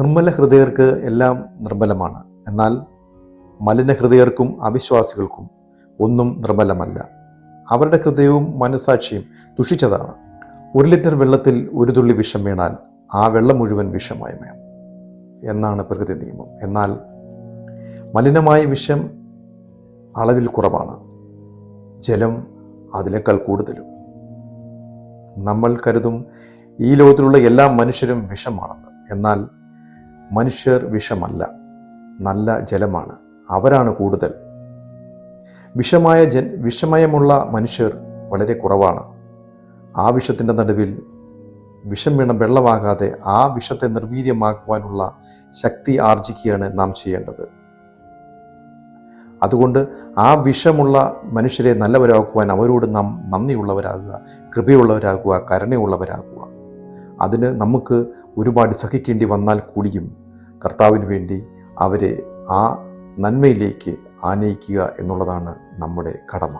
നിർമ്മല ഹൃദയർക്ക് എല്ലാം നിർമ്മലമാണ്. എന്നാൽ മലിന ഹൃദയർക്കും അവിശ്വാസികൾക്കും ഒന്നും നിർമ്മലമല്ല. അവരുടെ ഹൃദയവും മനസാക്ഷിയും ദുഷിച്ചതാണ്. ഒരു ലിറ്റർ വെള്ളത്തിൽ ഒരു തുള്ളി വിഷം വീണാൽ ആ വെള്ളം മുഴുവൻ വിഷമായി വേണം എന്നാണ് പ്രകൃതി നിയമം. എന്നാൽ മലിനമായ വിഷം അളവിൽ കുറവാണ്. ജലം അതിനേക്കാൾ കൂടുതലും. നമ്മൾ കരുതും ഈ ലോകത്തിലുള്ള എല്ലാ മനുഷ്യരും വിഷമാണെന്ന്. എന്നാൽ മനുഷ്യർ വിഷമല്ല നല്ല ജലമാണ് അവരാണ് കൂടുതൽ. വിഷമായ ജൻ വിഷമയമുള്ള മനുഷ്യർ വളരെ കുറവാണ്. ആ വിഷത്തിന്റെ നടുവിൽ വിഷം വീണ വെള്ളമാകാതെ ആ വിഷത്തെ നിർവീര്യമാക്കുവാനുള്ള ശക്തി ആർജിക്കുകയാണ് നാം ചെയ്യേണ്ടത്. അതുകൊണ്ട് ആ വിഷമുള്ള മനുഷ്യരെ നല്ലവരാക്കുവാൻ അവരോട് നാം നന്ദിയുള്ളവരാകുക കൃപയുള്ളവരാകുക കരുണയുള്ളവരാകുക. അതിന് നമുക്ക് ഒരുപാട് സഹിക്കേണ്ടി വന്നാൽ കൂടിയും കർത്താവിന് വേണ്ടി അവരെ ആ നന്മയിലേക്ക് ആനയിക്കുക എന്നുള്ളതാണ് നമ്മുടെ കടമ.